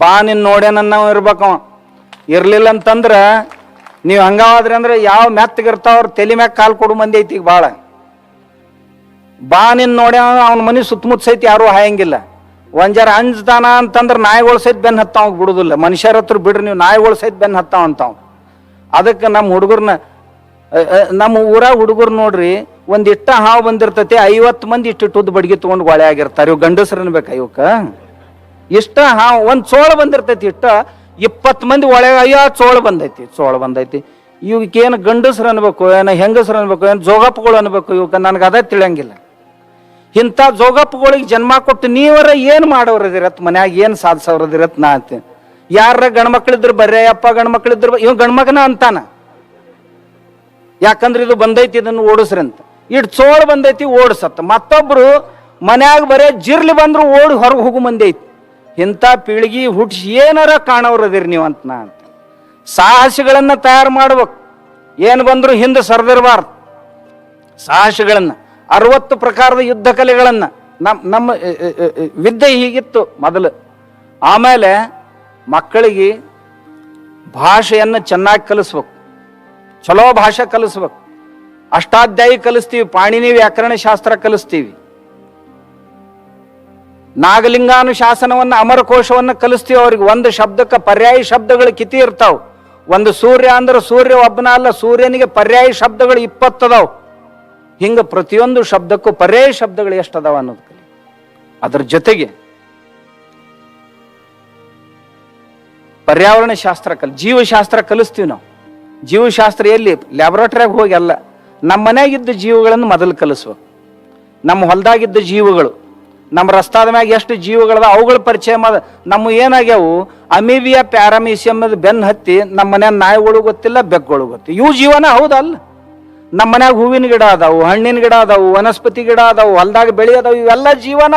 ಬಾ ನಿನ್ ನೋಡೇನನ್ನ ಇರ್ಬೇಕವ. ಇರ್ಲಿಲ್ಲ ಅಂತಂದ್ರೆ ನೀವು ಹಂಗಾದ್ರಿ ಅಂದ್ರೆ ಯಾವ ಮೆತ್ತಗಿರ್ತಾವ ಅವ್ರ ತಲೆ ಮ್ಯಾಗ ಕಾಲು ಕೊಡು ಮಂದಿ ಐತಿ ಈಗ ಭಾಳ ಬಾ ನಿನ್ ನೋಡ್ಯ ಅವ್ನ ಮನೆ ಸುತ್ತಮುತ್ತ ಸಹಿತ ಯಾರೂ ಹಾಯಂಗಿಲ್ಲ. ಒಂದ್ ಜರ ಅಂಜ್ತಾನ ಅಂತಂದ್ರ ನಾಯಿಗಳು ಸಹಿತ ಬೆನ್ ಹತ್ತಾವ ಬಿಡುದಿಲ್ಲ. ಮನುಷ್ಯರ ಹತ್ರ ಬಿಡ್ರಿ ನೀವು, ನಾಯಿಗಳು ಸಹಿತ ಬೆನ್ ಹತ್ತಾವ ಅಂತಾವ್ ಅದಕ್ಕೆ ನಮ್ಮ ಹುಡುಗರ್ನ ನಮ್ಮ ಊರಾಗ ಹುಡುಗರು ನೋಡ್ರಿ, ಒಂದ್ ಇಟ್ಟ ಹಾವು ಬಂದಿರ್ತೈತಿ, ಐವತ್ತು ಮಂದಿ ಇಷ್ಟಿಟ್ಟು ಉದ್ದ ಬಡ್ಗಿ ತಗೊಂಡು ಗೊಳೆ ಆಗಿರ್ತಾರೆ ಇವ್ ಗಂಡಸ್ರನ್ಬೇಕು ಇವಕ್ಕ? ಇಷ್ಟ, ಹಾ, ಒಂದು ಚೋಳ ಬಂದಿರ್ತೈತಿ ಇಷ್ಟ, ಇಪ್ಪತ್ತು ಮಂದಿ ಒಳಗೆ ಅಯ್ಯೋ ಚೋಳ ಬಂದೈತಿ ಚೋಳ ಬಂದೈತಿ. ಇವಕ್ಕೆ ಏನು ಗಂಡಸ್ರು ಅನ್ಬೇಕು, ಏನು ಹೆಂಗಸ್ರು ಅನ್ಬೇಕು, ಏನು ಜೋಗಪ್ಪಗಳು ಅನ್ಬೇಕು ಇವಕ್ಕೆ ನನಗೆ ಅದೇ ತಿಳಿಯಂಗಿಲ್ಲ. ಇಂಥ ಜೋಗಪ್ಪಗಳಿಗೆ ಜನ್ಮ ಕೊಟ್ಟು ನೀವರ ಏನು ಮಾಡೋರದಿರತ್ ಮನ್ಯಾಗ ಏನು ಸಾಧಿಸೋರದಿರತ್ ನಾ ಅಂತ ಯಾರ ಗಂಡ್ಮಕ್ಳಿದ್ರು ಬರ್ರೆ ಅಪ್ಪ ಗಂಡ್ಮಕ್ಳಿದ್ರು ಇವ್ ಗಂಡ್ಮಗನ ಅಂತಾನ. ಯಾಕಂದ್ರೆ ಇದು ಬಂದೈತಿ ಇದನ್ನು ಓಡಿಸ್ರಿ ಅಂತ. ಇಟ್ ಚೋಳ ಬಂದೈತಿ ಓಡಿಸತ್ತ ಮತ್ತೊಬ್ರು ಮನ್ಯಾಗ ಬರೇ ಜಿರ್ಲಿ ಬಂದ್ರು ಓಡಿ ಹೊರಗೆ ಹೋಗು ಮಂದಿ ಐತಿ. ಇಂಥ ಪೀಳಿಗೆ ಹುಟ್ಟಿಸಿ ಏನಾರ ಕಾಣೋರದಿರಿ ನೀವು ಅಂತ ನಾ ಅಂತ. ಸಾಹಸಿಗಳನ್ನ ತಯಾರು ಮಾಡ್ಬೇಕು. ಏನು ಬಂದರೂ ಹಿಂದೆ ಸರಿದಿರಬಾರ್ದು. ಸಾಹಸಗಳನ್ನ, ಅರವತ್ತು ಪ್ರಕಾರದ ಯುದ್ಧ ಕಲೆಗಳನ್ನು. ನಮ್ಮ ನಮ್ಮ ವಿದ್ಯೆ ಹೀಗಿತ್ತು ಮೊದಲು. ಆಮೇಲೆ ಮಕ್ಕಳಿಗೆ ಭಾಷೆಯನ್ನು ಚೆನ್ನಾಗಿ ಕಲಿಸ್ಬೇಕು. ಚಲೋ ಭಾಷೆ ಕಲಿಸ್ಬೇಕು. ಅಷ್ಟಾಧ್ಯಾಯಿ ಕಲಿಸ್ತೀವಿ, ಪಾಣಿನಿ ವ್ಯಾಕರಣ ಶಾಸ್ತ್ರ ಕಲಿಸ್ತೀವಿ. ನಾಗಲಿಂಗಾನುಶಾಸನವನ್ನ ಅಮರಕೋಶವನ್ನು ಕಲಿಸ್ತೀವಿ, ಅವ್ರಿಗೆ ಒಂದು ಶಬ್ದಕ್ಕೆ ಪರ್ಯಾಯ ಶಬ್ದಗಳು ಕಿತಿ ಇರ್ತಾವೆ. ಒಂದು ಸೂರ್ಯ ಅಂದ್ರೆ ಸೂರ್ಯ ಒಬ್ಬನ ಅಲ್ಲ, ಸೂರ್ಯನಿಗೆ ಪರ್ಯಾಯ ಶಬ್ದಗಳು ಇಪ್ಪತ್ತದಾವು ಹಿಂಗ ಪ್ರತಿಯೊಂದು ಶಬ್ದಕ್ಕೂ ಪರ್ಯಾಯ ಶಬ್ದಗಳು ಎಷ್ಟದಾವ ಅನ್ನೋದು ಕಲಿ. ಅದ್ರ ಜೊತೆಗೆ ಪರ್ಯಾವರಣ ಶಾಸ್ತ್ರ ಕಲ್, ಜೀವಶಾಸ್ತ್ರ ಕಲಿಸ್ತೀವಿ ನಾವು. ಜೀವಶಾಸ್ತ್ರ ಎಲ್ಲಿ? ಲ್ಯಾಬೊರೇಟರಿಯಾಗ ಹೋಗಿ ಅಲ್ಲ. ನಮ್ಮ ಮನೆಯಾಗಿದ್ದ ಜೀವಗಳನ್ನು ಮೊದಲು ಕಲಿಸ್ಬೇಕು ನಮ್ಮ ಹೊಲದಾಗಿದ್ದ ಜೀವಗಳು. ನಮ್ಮ ರಸ್ತಾದ ಮ್ಯಾಗ ಎಷ್ಟು ಜೀವಗಳದ, ಅವುಗಳ ಪರಿಚಯ ಮಾಡ ನಮ್ಮ ಏನಾಗ್ಯಾವು? ಅಮೀಬಿಯಾ ಪ್ಯಾರಾಮೀಸಿಯಮ್ ಬೆನ್ನು ಹತ್ತಿ ನಮ್ಮ ಮನ್ಯಾಗ ನಾಯಿಗಳು ಗೊತ್ತಿಲ್ಲ ಬೆಕ್ಕಗಳು ಗೊತ್ತಿಲ್ಲ ಇವು ಜೀವನ ಹೌದಲ್ಲ. ನಮ್ಮ ಮನ್ಯಾಗ ಹೂವಿನ ಗಿಡ ಅದಾವು, ಹಣ್ಣಿನ ಗಿಡ ಅದಾವು, ವನಸ್ಪತಿ ಗಿಡ ಅದಾವು, ಹೊಲ್ದಾಗ ಬೆಳಿ ಅದಾವು, ಇವೆಲ್ಲ ಜೀವನ.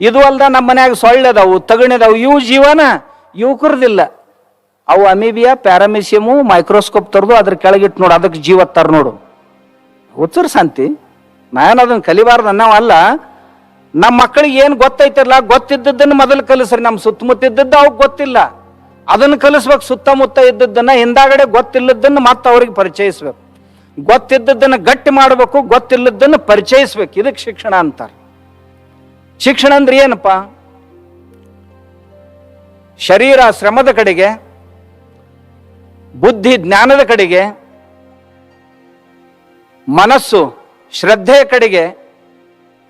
ಇದು ಅಲ್ದ ನಮ್ಮ ಮನ್ಯಾಗ ಸೊಳ್ಳೆ ಅದಾವು, ತಗಣಿ ಅದಾವು, ಇವು ಜೀವನ. ಯುವಕರದಿಲ್ಲ ಅವು ಅಮೀಬಿಯಾ ಪ್ಯಾರಾಮಿಸಿಯಮು ಮೈಕ್ರೋಸ್ಕೋಪ್ ತರದು ಅದ್ರ ಕೆಳಗಿಟ್ಟು ನೋಡು ಅದಕ್ಕೆ ಜೀವ ನೋಡು. ಹುಚ್ಚರ್ ಶಾಂತಿ ನಾನು ಅದನ್ನ ಕಲಿಬಾರ್ದು ಅಲ್ಲ. ನಮ್ಮ ಮಕ್ಕಳಿಗೆ ಏನು ಗೊತ್ತೈತಿರಲ್ಲ ಗೊತ್ತಿದ್ದದ್ದನ್ನು ಮೊದಲು ಕಲಿಸ್ರಿ. ನಮ್ಮ ಸುತ್ತಮುತ್ತ ಇದ್ದದ್ದು ಅವ್ಕೆ ಗೊತ್ತಿಲ್ಲ. ಅದನ್ನು ಕಲಿಸ್ಬೇಕು, ಸುತ್ತಮುತ್ತ ಇದ್ದದ್ದನ್ನು ಹಿಂದಾಗಡೆ ಗೊತ್ತಿಲ್ಲದನ್ನು ಮತ್ತೆ ಅವ್ರಿಗೆ ಪರಿಚಯಿಸ್ಬೇಕು. ಗೊತ್ತಿದ್ದದ್ದನ್ನು ಗಟ್ಟಿ ಮಾಡಬೇಕು ಗೊತ್ತಿಲ್ಲದನ್ನು ಪರಿಚಯಿಸ್ಬೇಕು. ಇದಕ್ಕೆ ಶಿಕ್ಷಣ ಅಂತಾರೆ. ಶಿಕ್ಷಣ ಅಂದ್ರೆ ಏನಪ್ಪ? ಶರೀರ ಶ್ರಮದ ಕಡೆಗೆ, ಬುದ್ಧಿ ಜ್ಞಾನದ ಕಡೆಗೆ, ಮನಸ್ಸು ಶ್ರದ್ಧೆಯ ಕಡೆಗೆ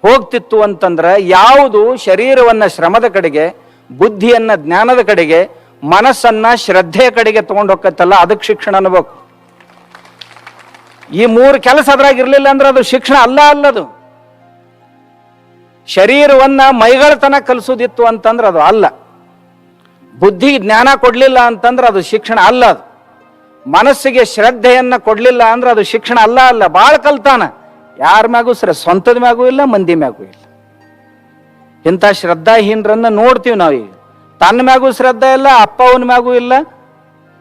ಹೋಗ್ತಿತ್ತು ಅಂತಂದ್ರೆ ಯಾವುದು ಶರೀರವನ್ನ ಶ್ರಮದ ಕಡೆಗೆ, ಬುದ್ಧಿಯನ್ನ ಜ್ಞಾನದ ಕಡೆಗೆ, ಮನಸ್ಸನ್ನ ಶ್ರದ್ಧೆಯ ಕಡೆಗೆ ತಗೊಂಡು ಹೋಗತ್ತಲ್ಲ, ಅದಕ್ಕೆ ಶಿಕ್ಷಣ ಅನ್ಬೇಕು. ಈ ಮೂರು ಕೆಲಸ ಅದ್ರಾಗ ಇರಲಿಲ್ಲ ಅಂದ್ರೆ ಅದು ಶಿಕ್ಷಣ ಅಲ್ಲ ಅಲ್ಲದು. ಶರೀರವನ್ನ ಮೈಗಳತನ ಕಲಿಸೋದಿತ್ತು ಅಂತಂದ್ರೆ ಅದು ಅಲ್ಲ. ಬುದ್ಧಿ ಜ್ಞಾನ ಕೊಡ್ಲಿಲ್ಲ ಅಂತಂದ್ರೆ ಅದು ಶಿಕ್ಷಣ ಅಲ್ಲ ಅದು. ಮನಸ್ಸಿಗೆ ಶ್ರದ್ಧೆಯನ್ನ ಕೊಡ್ಲಿಲ್ಲ ಅಂದ್ರೆ ಅದು ಶಿಕ್ಷಣ ಅಲ್ಲ ಅಲ್ಲ, ಬಾಳ ಕಲ್ತಾನ. ಯಾರ ಮ್ಯಾಗೂ ಸರ, ಸ್ವಂತದ ಮ್ಯಾಗೂ ಇಲ್ಲ, ಮಂದಿ ಮ್ಯಾಗೂ ಇಲ್ಲ. ಇಂಥ ಶ್ರದ್ಧಾಹೀನರನ್ನ ನೋಡ್ತೀವಿ ನಾವು ಈಗ ತನ್ನ ಮ್ಯಾಗೂ ಶ್ರದ್ಧಾ ಇಲ್ಲ ಅಪ್ಪ ಅವನ ಮ್ಯಾಗೂ ಇಲ್ಲ.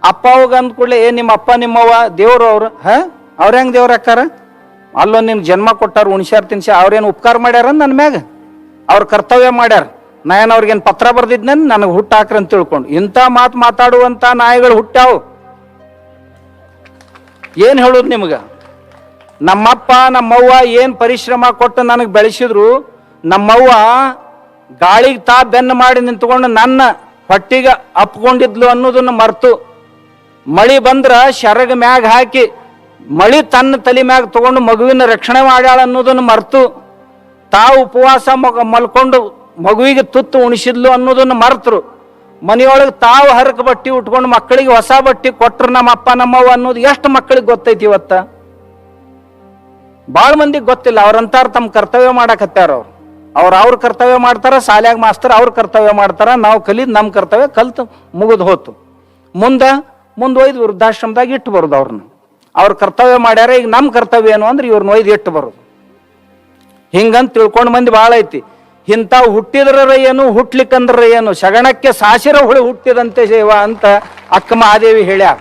ಅಪ್ಪ ಅವಾಗ ಅಂದ ಕೂಡಲೇ, ಏ, ನಿಮ್ಮ ಅಪ್ಪ ನಿಮ್ಮವ್ವ ದೇವ್ರು ಅವ್ರು, ಹ? ಅವ್ರ ಹೆಂಗ್ ದೇವ್ರ ಅಕ್ಕಾರ ಅಲ್ಲೋ ನಿಮ್ಗೆ ಜನ್ಮ ಕೊಟ್ಟಾರ, ಉಣಿಸ್ಯಾರ ತಿನ್ಸಿ ಅವ್ರೇನು ಉಪಕಾರ ಮಾಡ್ಯಾರ ನನ್ನ ಮ್ಯಾಗ? ಅವ್ರ ಕರ್ತವ್ಯ ಮಾಡ್ಯಾರ. ನಾ ಅವ್ರಿಗೇನು ಪತ್ರ ಬರ್ದಿದ್ನ ನನಗೆ ಹುಟ್ಟು ಅಂತ ತಿಳ್ಕೊಂಡು. ಇಂಥ ಮಾತು ಮಾತಾಡುವಂತ ನಾಯಿಗಳು ಹುಟ್ಟಾವು ಏನು ಹೇಳೋದು ನಿಮ್ಗ? ನಮ್ಮಪ್ಪ, ನಮ್ಮವ್ವ ಏನು ಪರಿಶ್ರಮ ಕೊಟ್ಟು ನನಗೆ ಬೆಳೆಸಿದ್ರು, ನಮ್ಮವ್ವ ಗಾಳಿಗೆ ತಾ ಬೆನ್ನು ಮಾಡಿ ನಿಂತ್ಕೊಂಡು ನನ್ನ ಹೊಟ್ಟಿಗೆ ಅಪ್ಕೊಂಡಿದ್ಲು ಅನ್ನೋದನ್ನ ಮರ್ತು. ಮಳಿ ಬಂದ್ರ ಶರಗ ಮ್ಯಾಗ ಹಾಕಿ, ಮಳಿ ತನ್ನ ತಲೆ ಮ್ಯಾಗ ತಗೊಂಡು ಮಗುವಿನ ರಕ್ಷಣೆ ಮಾಡ್ಯಾಳ ಅನ್ನೋದನ್ನ ಮರ್ತು. ತಾ ಉಪವಾಸ ಮಗ ಮಲ್ಕೊಂಡು ಮಗುವಿಗೆ ತುತ್ತು ಉಣಿಸಿದ್ಲು ಅನ್ನೋದನ್ನ ಮರ್ತರು. ಮನೆಯೊಳಗೆ ತಾವು ಹರಕ ಬಟ್ಟಿ ಉಟ್ಕೊಂಡು ಮಕ್ಕಳಿಗೆ ಹೊಸ ಬಟ್ಟಿ ಕೊಟ್ರು ನಮ್ಮ ಅಪ್ಪ ನಮ್ಮವ್ವ ಅನ್ನೋದು ಎಷ್ಟು ಮಕ್ಕಳಿಗೆ ಗೊತ್ತೈತಿ ಇವತ್ತ? ಭಾಳ ಮಂದಿಗೆ ಗೊತ್ತಿಲ್ಲ, ಅವ್ರಂತಾರ ತಮ್ಮ ಕರ್ತವ್ಯ ಮಾಡಕತ್ತಾರ ಅವ್ರು. ಅವ್ರು ಅವ್ರ ಕರ್ತವ್ಯ ಮಾಡ್ತಾರ ಶಾಲ್ಯಾಗ ಮಾಸ್ತರ್ ಅವ್ರ ಕರ್ತವ್ಯ ಮಾಡ್ತಾರ, ನಾವು ಕಲಿದ್ ನಮ್ಮ ಕರ್ತವ್ಯ ಕಲ್ತು ಮುಗಿದು ಹೋತು. ಮುಂದೆ ಮುಂದೆ ಒಯ್ದು ವೃದ್ಧಾಶ್ರಮದಾಗ ಇಟ್ಟು ಬರುದು ಅವ್ರನ್ನ ಅವ್ರ ಕರ್ತವ್ಯ ಮಾಡ್ಯಾರ, ಈಗ ನಮ್ಮ ಕರ್ತವ್ಯ ಏನು ಅಂದ್ರೆ ಇವ್ರನ್ನ ಒಯ್ದು ಇಟ್ಟು ಬರೋದು. ಹಿಂಗಂತ ತಿಳ್ಕೊಂಡು ಮಂದಿ ಭಾಳ ಐತಿ. ಇಂಥವು ಹುಟ್ಟಿದ್ರ ಏನು ಹುಟ್ಲಿಕ್ಕಂದ್ರ ಏನು ಶಗಣಕ್ಕೆ ಸಾಸಿರ ಹುಳಿ ಹುಟ್ಟಿದಂತೆ ಶೇವ ಅಂತ ಅಕ್ಕ ಮಹಾದೇವಿ ಹೇಳ್ಯಾರ.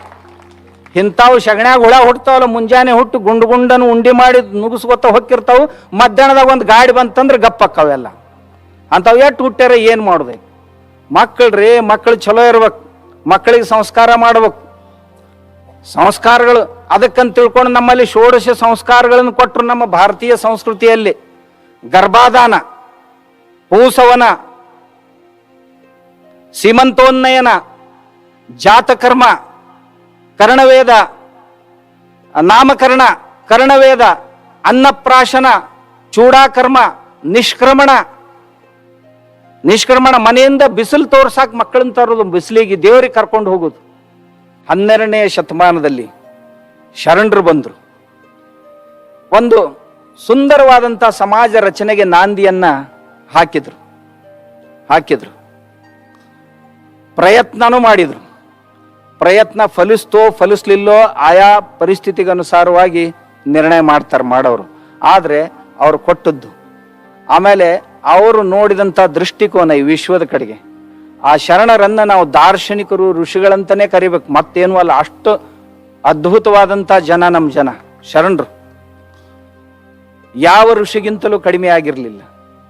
ಇಂಥವು ಶಗಣ್ಯಾಗ ಹುಳ ಹುಟ್ಟತಾವಲ್ಲ ಮುಂಜಾನೆ ಹುಟ್ಟು ಗುಂಡು ಗುಂಡನ್ನು ಉಂಡಿ ಮಾಡಿ ನುಗ್ಸ್ಕೊತ ಹೊಕ್ಕಿರ್ತಾವು, ಮಧ್ಯಾಹ್ನದಾಗ ಒಂದು ಗಾಡಿ ಬಂತಂದ್ರೆ ಗಪ್ಪಕ್ಕವೆಲ್ಲ ಅಂಥವು ಎಷ್ಟು ಹುಟ್ಟ್ಯಾರ ಏನು ಮಾಡೋದು? ಮಕ್ಕಳ್ರಿ, ಮಕ್ಕಳು ಚಲೋ ಇರ್ಬೇಕು, ಮಕ್ಕಳಿಗೆ ಸಂಸ್ಕಾರ ಮಾಡ್ಬೇಕು. ಸಂಸ್ಕಾರಗಳು ಅದಕ್ಕಂತ ತಿಳ್ಕೊಂಡು ನಮ್ಮಲ್ಲಿ ಷೋಡಶ ಸಂಸ್ಕಾರಗಳನ್ನು ಕೊಟ್ಟರು ನಮ್ಮ ಭಾರತೀಯ ಸಂಸ್ಕೃತಿಯಲ್ಲಿ. ಗರ್ಭಾದಾನ, ಪೂಸವನ, ಸೀಮಂತೋನ್ನಯನ, ಜಾತಕರ್ಮ ಕರ್ಣವೇದ, ನಾಮಕರಣ, ಕರ್ಣವೇದ, ಅನ್ನಪ್ರಾಶನ, ಚೂಡಾಕರ್ಮ, ನಿಷ್ಕ್ರಮಣ. ನಿಷ್ಕ್ರಮಣ ಮನೆಯಿಂದ ಬಿಸಿಲು ತೋರ್ಸಾಕ್ ಮಕ್ಕಳನ್ನ ತರೋದು ಬಿಸಿಲಿಗೆ ದೇವರಿಗೆ ಕರ್ಕೊಂಡು ಹೋಗೋದು. ಹನ್ನೆರಡನೇ ಶತಮಾನದಲ್ಲಿ ಶರಣರು ಬಂದರು. ಒಂದು ಸುಂದರವಾದಂಥ ಸಮಾಜ ರಚನೆಗೆ ನಾಂದಿಯನ್ನ ಹಾಕಿದ್ರು. ಹಾಕಿದ್ರು. ಪ್ರಯತ್ನನೂ ಮಾಡಿದ್ರು. ಪ್ರಯತ್ನ ಫಲಿಸ್ತೋ ಫಲಿಸ್ಲಿಲ್ಲೋ ಆಯಾ ಪರಿಸ್ಥಿತಿಗನುಸಾರವಾಗಿ ನಿರ್ಣಯ ಮಾಡ್ತಾರೆ ಮಾಡೋರು. ಆದರೆ ಅವ್ರು ಕೊಟ್ಟದ್ದು. ಆಮೇಲೆ ಅವರು ನೋಡಿದಂಥ ದೃಷ್ಟಿಕೋನ ಈ ವಿಶ್ವದ ಕಡೆಗೆ. ಆ ಶರಣರನ್ನು ನಾವು ದಾರ್ಶನಿಕರು, ಋಷಿಗಳಂತನೇ ಕರಿಬೇಕು. ಮತ್ತೇನು ಅಲ್ಲ, ಅಷ್ಟು ಅದ್ಭುತವಾದಂಥ ಜನ ನಮ್ಮ ಜನ, ಶರಣರು. ಯಾವ ಋಷಿಗಿಂತಲೂ ಕಡಿಮೆ ಆಗಿರಲಿಲ್ಲ.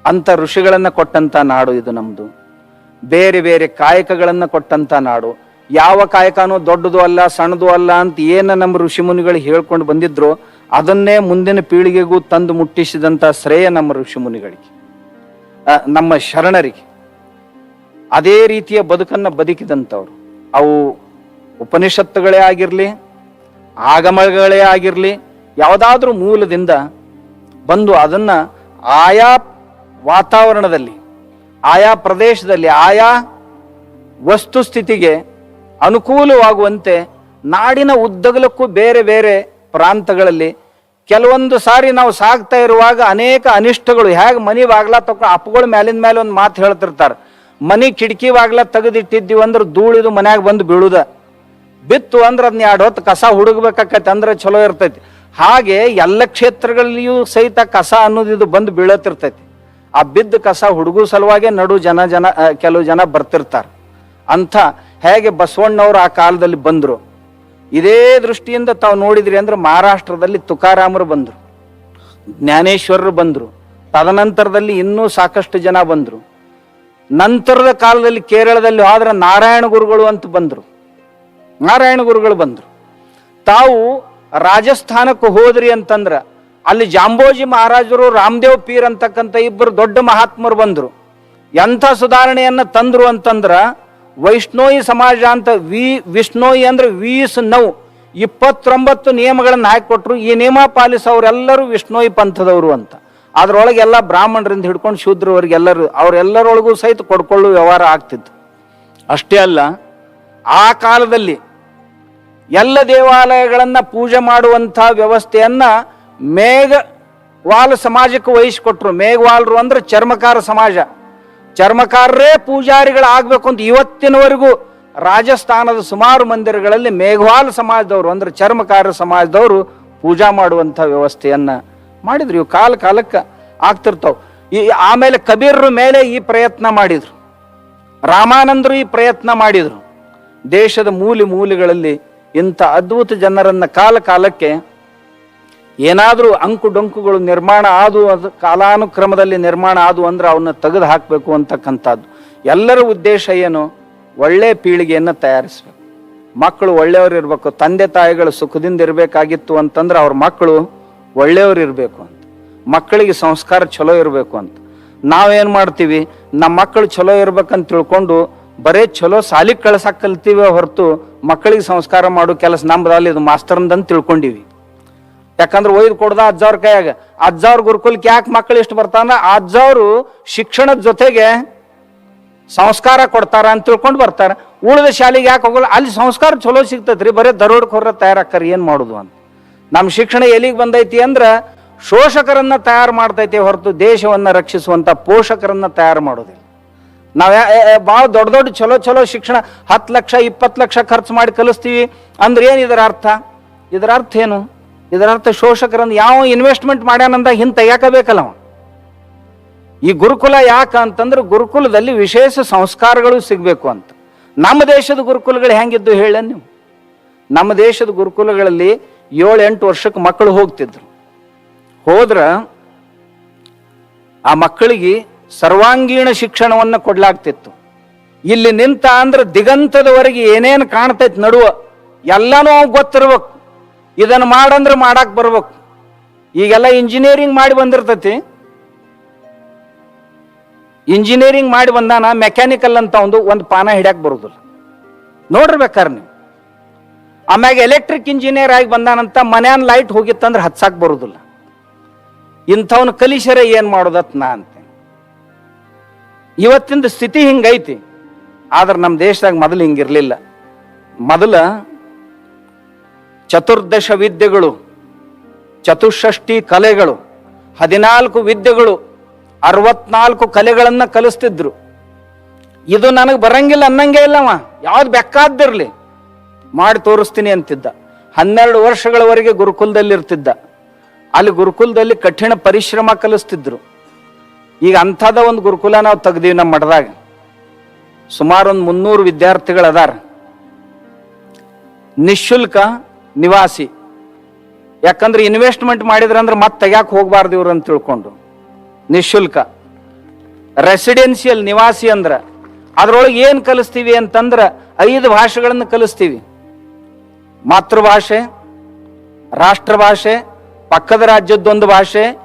ಅಂಥ ಋಷಿಗಳನ್ನು ಕೊಟ್ಟಂಥ ನಾಡು ಇದು ನಮ್ಮದು ಬೇರೆ ಬೇರೆ ಕಾಯಕಗಳನ್ನು ಕೊಟ್ಟಂಥ ನಾಡು. ಯಾವ ಕಾಯಕನೂ ದೊಡ್ಡದು ಅಲ್ಲ, ಸಣ್ಣದು ಅಲ್ಲ ಅಂತ ಏನು ನಮ್ಮ ಋಷಿ ಮುನಿಗಳು ಹೇಳ್ಕೊಂಡು ಬಂದಿದ್ರು ಅದನ್ನೇ ಮುಂದಿನ ಪೀಳಿಗೆಗೂ ತಂದು ಮುಟ್ಟಿಸಿದಂತ ಶ್ರೇಯ ನಮ್ಮ ಋಷಿ ಮುನಿಗಳಿಗೆ. ನಮ್ಮ ಶರಣರಿಗೆ. ಅದೇ ರೀತಿಯ ಬದುಕನ್ನ ಬದುಕಿದಂಥವ್ರು. ಅವು ಉಪನಿಷತ್ತುಗಳೇ ಆಗಿರಲಿ, ಆಗಮಗಳೇ ಆಗಿರಲಿ, ಯಾವುದಾದ್ರೂ ಮೂಲದಿಂದ ಬಂದು ಅದನ್ನ ಆಯಾ ವಾತಾವರಣದಲ್ಲಿ, ಆಯಾ ಪ್ರದೇಶದಲ್ಲಿ, ಆಯಾ ವಸ್ತುಸ್ಥಿತಿಗೆ ಅನುಕೂಲವಾಗುವಂತೆ ನಾಡಿನ ಉದ್ದಗಲಕ್ಕೂ ಬೇರೆ ಬೇರೆ ಪ್ರಾಂತಗಳಲ್ಲಿ ಕೆಲವೊಂದು ಸಾರಿ ನಾವು ಸಾಗ್ತಾ ಇರುವಾಗ ಅನೇಕ ಅನಿಷ್ಟಗಳು, ಹೇಗೆ ಮನಿ ಬಾಗ್ಲ ತಕ್ಕ ಅಪ್ಪಗಳ ಮೇಲಿನ ಮೇಲೆ ಒಂದು ಮಾತು ಹೇಳ್ತಿರ್ತಾರೆ. ಮನಿ ಕಿಟಕಿ ಬಾಗ್ಲ ತೆಗೆದಿಟ್ಟಿದ್ದೀವಿ ಅಂದ್ರೆ ಧೂಳಿದು ಮನ್ಯಾಗ ಬಂದು ಬೀಳುದ. ಬಿತ್ತು ಅಂದ್ರೆ ಅದನ್ನ ಎರಡು ಹೊತ್ತು ಕಸ ಹುಡುಗ್ಬೇಕಾಕೈತಿ ಅಂದ್ರೆ ಚಲೋ ಇರ್ತೈತಿ. ಹಾಗೆ ಎಲ್ಲ ಕ್ಷೇತ್ರಗಳಲ್ಲಿಯೂ ಸಹಿತ ಕಸ ಅನ್ನೋದು ಇದು ಬಂದು ಬೀಳತಿರ್ತೈತಿ ಆ ಬಿದ್ದ ಕಸ ಹುಡುಗು ಸಲುವಾಗೆ ನಡು ಜನ ಜನ ಕೆಲವು ಜನ ಬರ್ತಿರ್ತಾರೆ. ಅಂಥ ಹೇಗೆ ಬಸವಣ್ಣವರು ಆ ಕಾಲದಲ್ಲಿ ಬಂದರು? ಇದೇ ದೃಷ್ಟಿಯಿಂದ ತಾವು ನೋಡಿದ್ರಿ ಅಂದ್ರೆ ಮಹಾರಾಷ್ಟ್ರದಲ್ಲಿ ತುಕಾರಾಮರು ಬಂದರು, ಜ್ಞಾನೇಶ್ವರರು ಬಂದರು, ತದನಂತರದಲ್ಲಿ ಇನ್ನೂ ಸಾಕಷ್ಟು ಜನ ಬಂದರು. ನಂತರದ ಕಾಲದಲ್ಲಿ ಕೇರಳದಲ್ಲಿ ಆದ್ರೆ ನಾರಾಯಣ ಗುರುಗಳು ಅಂತ ಬಂದರು, ನಾರಾಯಣ ಗುರುಗಳು ಬಂದರು. ತಾವು ರಾಜಸ್ಥಾನಕ್ಕೆ ಹೋದ್ರಿ ಅಂತಂದ್ರೆ ಅಲ್ಲಿ ಜಾಂಬೋಜಿ ಮಹಾರಾಜರು, ರಾಮದೇವ್ ಪೀರ್ ಅಂತಕ್ಕಂಥ ಇಬ್ಬರು ದೊಡ್ಡ ಮಹಾತ್ಮರು ಬಂದರು. ಎಂಥ ಸುಧಾರಣೆಯನ್ನು ತಂದ್ರು ಅಂತಂದ್ರ ವೈಷ್ಣೋಯಿ ಸಮಾಜ ಅಂತ ವಿ, ವಿಷ್ಣೋಯಿ ಅಂದ್ರೆ ವೀಸ್ ನೌ. ಇಪ್ಪತ್ತೊಂಬತ್ತು ನಿಯಮಗಳನ್ನು ಹಾಕಿಕೊಟ್ರು. ಈ ನಿಯಮ ಪಾಲಿಸೋರೆಲ್ಲರೂ ವಿಷ್ಣೋಯಿ ಪಂಥದವರು ಅಂತ. ಅದರೊಳಗೆ ಎಲ್ಲ ಬ್ರಾಹ್ಮಣರಿಂದ ಹಿಡ್ಕೊಂಡು ಶೂದ್ರವರಿಗೆಲ್ಲರೂ, ಅವರೆಲ್ಲರೊಳಗೂ ಸಹಿತ ಕೊಡ್ಕೊಳ್ಳೋ ವ್ಯವಹಾರ ಆಗ್ತಿತ್ತು. ಅಷ್ಟೇ ಅಲ್ಲ, ಆ ಕಾಲದಲ್ಲಿ ಎಲ್ಲ ದೇವಾಲಯಗಳನ್ನು ಪೂಜೆ ಮಾಡುವಂಥ ವ್ಯವಸ್ಥೆಯನ್ನ ಮೇಘವಾಲ ಸಮಾಜಕ್ಕೆ ವಹಿಸಿಕೊಟ್ರು. ಮೇಘವಾಲರು ಅಂದ್ರೆ ಚರ್ಮಕಾರ ಸಮಾಜ. ಚರ್ಮಕಾರರೇ ಪೂಜಾರಿಗಳಾಗಬೇಕು ಅಂತ ಇವತ್ತಿನವರೆಗೂ ರಾಜಸ್ಥಾನದ ಸುಮಾರು ಮಂದಿರಗಳಲ್ಲಿ ಮೇಘವಾಲ್ ಸಮಾಜದವರು, ಅಂದ್ರೆ ಚರ್ಮಕಾರ ಸಮಾಜದವರು ಪೂಜಾ ಮಾಡುವಂಥ ವ್ಯವಸ್ಥೆಯನ್ನ ಮಾಡಿದ್ರು. ಇವು ಕಾಲ ಕಾಲಕ್ಕೆ ಆಗ್ತಿರ್ತಾವೆ. ಈ ಆಮೇಲೆ ಕಬೀರರು ಮೇಲೆ ಈ ಪ್ರಯತ್ನ ಮಾಡಿದ್ರು. ರಾಮಾನಂದರು ಈ ಪ್ರಯತ್ನ ಮಾಡಿದರು. ದೇಶದ ಮೂಲೆ ಮೂಲೆಗಳಲ್ಲಿ ಇಂಥ ಅದ್ಭುತ ಜನರನ್ನು ಕಾಲ ಕಾಲಕ್ಕೆ ಏನಾದರೂ ಅಂಕು ಡೊಂಕುಗಳು ನಿರ್ಮಾಣ ಆದು ಅದು ಕಾಲಾನುಕ್ರಮದಲ್ಲಿ ನಿರ್ಮಾಣ ಆದು ಅಂದ್ರೆ ಅವನ್ನ ತೆಗೆದು ಹಾಕಬೇಕು ಅಂತಕ್ಕಂಥದ್ದು. ಎಲ್ಲರ ಉದ್ದೇಶ ಏನು? ಒಳ್ಳೆ ಪೀಳಿಗೆಯನ್ನು ತಯಾರಿಸ್ಬೇಕು. ಮಕ್ಕಳು ಒಳ್ಳೆಯವರು ಇರಬೇಕು, ತಂದೆ ತಾಯಿಗಳು ಸುಖದಿಂದ ಇರಬೇಕಾಗಿತ್ತು ಅಂತಂದ್ರೆ ಅವ್ರ ಮಕ್ಕಳು ಒಳ್ಳೆಯವರು ಇರಬೇಕು ಅಂತ. ಮಕ್ಕಳಿಗೆ ಸಂಸ್ಕಾರ ಚಲೋ ಇರಬೇಕು ಅಂತ. ನಾವೇನು ಮಾಡ್ತೀವಿ? ನಮ್ಮ ಮಕ್ಕಳು ಚಲೋ ಇರ್ಬೇಕಂತ ತಿಳ್ಕೊಂಡು ಬರೇ ಚಲೋ ಸಾಲಿಗೆ ಕಳ್ಸಕ್ಕೆ ಕಲ್ತೀವಿ ಹೊರತು ಮಕ್ಕಳಿಗೆ ಸಂಸ್ಕಾರ ಮಾಡೋ ಕೆಲಸ. ನಮ್ಮದಲ್ಲಿ ಇದು ಮಾಸ್ತರ್ದಂತ ತಿಳ್ಕೊಂಡಿವಿ. ಯಾಕಂದ್ರೆ ಒಯ್ದು ಕೊಡ್ದ ಅಜ್ಜವ್ರ ಕೈಯಾಗ. ಅಜ್ಜವ್ರ ಗುರುಕುಲಕ್ಕೆ ಯಾಕೆ ಮಕ್ಕಳು ಇಷ್ಟು ಬರ್ತಾನ? ಅಜ್ಜವರು ಶಿಕ್ಷಣದ ಜೊತೆಗೆ ಸಂಸ್ಕಾರ ಕೊಡ್ತಾರ ಅಂತ ತಿಳ್ಕೊಂಡು ಬರ್ತಾರೆ. ಉಳಿದ ಶಾಲೆಗೆ ಯಾಕೆ ಹೋಗಲ್ಲ? ಅಲ್ಲಿ ಸಂಸ್ಕಾರ ಚಲೋ ಸಿಗ್ತೈತ್ರಿ. ಬರೀ ದರೋಡ್ಕೊರ ತಯಾರಾಕ್ಕಾರ, ಏನು ಮಾಡೋದು ಅಂತ. ನಮ್ಮ ಶಿಕ್ಷಣ ಎಲ್ಲಿಗೆ ಬಂದೈತಿ ಅಂದ್ರೆ ಶೋಷಕರನ್ನ ತಯಾರು ಮಾಡ್ತೈತಿ ಹೊರತು ದೇಶವನ್ನ ರಕ್ಷಿಸುವಂತ ಪೋಷಕರನ್ನ ತಯಾರು ಮಾಡೋದಿಲ್ಲ. ನಾವು ಭಾಳ ದೊಡ್ಡ ದೊಡ್ಡ ಚಲೋ ಚಲೋ ಶಿಕ್ಷಣ ಹತ್ತು ಲಕ್ಷ, ಇಪ್ಪತ್ತು ಲಕ್ಷ ಖರ್ಚು ಮಾಡಿ ಕಲಿಸ್ತೀವಿ. ಅಂದ್ರೆ ಏನು ಇದರ ಅರ್ಥ? ಇದರ ಅರ್ಥ ಏನು? ಇದರ ಶೋಷಕರನ್ನು ಯಾವ ಇನ್ವೆಸ್ಟ್ಮೆಂಟ್ ಮಾಡ್ಯಾನಂದ ಹಿಂದೆ ತೆಗಿಯಾಕಬೇಕಲ್ಲ ಅವ? ಈ ಗುರುಕುಲ ಯಾಕ ಅಂತಂದ್ರೆ ಗುರುಕುಲದಲ್ಲಿ ವಿಶೇಷ ಸಂಸ್ಕಾರಗಳು ಸಿಗಬೇಕು ಅಂತ. ನಮ್ಮ ದೇಶದ ಗುರುಕುಲಗಳು ಹೆಂಗಿದ್ದು ಹೇಳ ನೀವು? ನಮ್ಮ ದೇಶದ ಗುರುಕುಲಗಳಲ್ಲಿ ಏಳು ಎಂಟು ವರ್ಷಕ್ಕೆ ಮಕ್ಕಳು ಹೋಗ್ತಿದ್ರು. ಹೋದ್ರ ಆ ಮಕ್ಕಳಿಗೆ ಸರ್ವಾಂಗೀಣ ಶಿಕ್ಷಣವನ್ನು ಕೊಡ್ಲಾಗ್ತಿತ್ತು. ಇಲ್ಲಿ ನಿಂತ ಅಂದ್ರೆ ದಿಗಂತದವರೆಗೆ ಏನೇನು ಕಾಣ್ತೈತೆ ನಡುವ, ಎಲ್ಲನೂ ಗೊತ್ತಿರ್ಬೇಕು. ಇದನ್ನು ಮಾಡಂದ್ರೆ ಮಾಡಕ್ ಬರ್ಬೇಕು. ಈಗೆಲ್ಲ ಇಂಜಿನಿಯರಿಂಗ್ ಮಾಡಿ ಬಂದಿರ್ತತಿ. ಇಂಜಿನಿಯರಿಂಗ್ ಮಾಡಿ ಬಂದಾನ ಮೆಕ್ಯಾನಿಕಲ್ ಅಂತ ಒಂದು ಒಂದು ಪಾನ ಹಿಡ್ಯಾಕ್ ಬರುದಿಲ್ಲ. ನೋಡ್ರಿ ಬೇಕಾರೆ ನೀವು. ಆಮ್ಯಾಗ ಎಲೆಕ್ಟ್ರಿಕ್ ಇಂಜಿನಿಯರ್ ಆಗಿ ಬಂದಾನಂತ ಮನ್ಯಾನ್ ಲೈಟ್ ಹೋಗಿತ್ತಂದ್ರೆ ಹಚ್ಚಾಕ್ ಬರುದಿಲ್ಲ. ಇಂಥವ್ನ ಕಲಿಸರ ಏನ್ ಮಾಡೋದತ್ ನಾ ಅಂತೆ. ಇವತ್ತಿಂದ ಸ್ಥಿತಿ ಹಿಂಗೈತಿ. ಆದ್ರೆ ನಮ್ಮ ದೇಶದಾಗ ಮೊದಲು ಹಿಂಗಿರ್ಲಿಲ್ಲ. ಮೊದಲ ಚತುರ್ದಶ ವಿದ್ಯೆಗಳು ಚತುಷ್ಷಷ್ಟಿ ಕಲೆಗಳು, ಹದಿನಾಲ್ಕು ವಿದ್ಯೆಗಳು, ಅರವತ್ನಾಲ್ಕು ಕಲೆಗಳನ್ನು ಕಲಿಸ್ತಿದ್ರು. ಇದು ನನಗೆ ಬರಂಗಿಲ್ಲ ಅನ್ನಂಗೆ ಇಲ್ಲವ. ಯಾವ್ದು ಬೆಕ್ಕಾದ್ದಿರಲಿ. ಮಾಡಿ ತೋರಿಸ್ತೀನಿ ಅಂತಿದ್ದ. ಹನ್ನೆರಡು ವರ್ಷಗಳವರೆಗೆ ಗುರುಕುಲದಲ್ಲಿ ಇರ್ತಿದ್ದ ಅಲ್ಲಿ ಗುರುಕುಲದಲ್ಲಿ ಕಠಿಣ ಪರಿಶ್ರಮ ಕಲಿಸ್ತಿದ್ರು. ಈಗ ಅಂಥದ ಒಂದು ಗುರುಕುಲ ನಾವು ತೆಗ್ದೀವಿ ನಮ್ಮ ಮಠದಾಗ. ಸುಮಾರು ಒಂದು ಮುನ್ನೂರು ವಿದ್ಯಾರ್ಥಿಗಳು ಅದಾರ ನಿಶುಲ್ಕ ನಿವಾಸಿ. ಯಾಕಂದ್ರೆ ಇನ್ವೆಸ್ಟ್ಮೆಂಟ್ ಮಾಡಿದ್ರಂದ್ರೆ ಮತ್ತೆ ತೆಗ್ಯಾಕೆ ಹೋಗ್ಬಾರ್ದು ಇವ್ರು ಅಂತ ತಿಳ್ಕೊಂಡು. ನಿಶುಲ್ಕ. ರೆಸಿಡೆನ್ಷಿಯಲ್ ನಿವಾಸಿ ಅಂದ್ರ ಅದ್ರೊಳಗೆ ಏನು ಕಲಿಸ್ತೀವಿ ಅಂತಂದ್ರೆ ಐದು ಭಾಷೆಗಳನ್ನು ಕಲಿಸ್ತೀವಿ. ಮಾತೃಭಾಷೆ, ರಾಷ್ಟ್ರಭಾಷೆ, ಪಕ್ಕದ ರಾಜ್ಯದ್ದೊಂದು ಭಾಷೆ,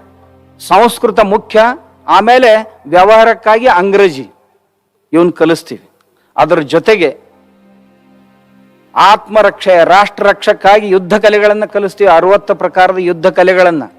ಸಂಸ್ಕೃತ ಮುಖ್ಯ, ಆಮೇಲೆ ವ್ಯವಹಾರಕ್ಕಾಗಿ ಅಂಗ್ರೇಜಿ. ಇವನ್ ಕಲಿಸ್ತೀವಿ. ಅದರ ಜೊತೆಗೆ ಆತ್ಮರಕ್ಷೆ ರಾಷ್ಟ್ರ ರಕ್ಷಕ್ಕಾಗಿ ಯುದ್ಧ ಕಲೆಗಳನ್ನು ಕಲಿಸ್ತೀವಿ. ಅರವತ್ತು ಪ್ರಕಾರದ ಯುದ್ಧ ಕಲೆಗಳನ್ನು.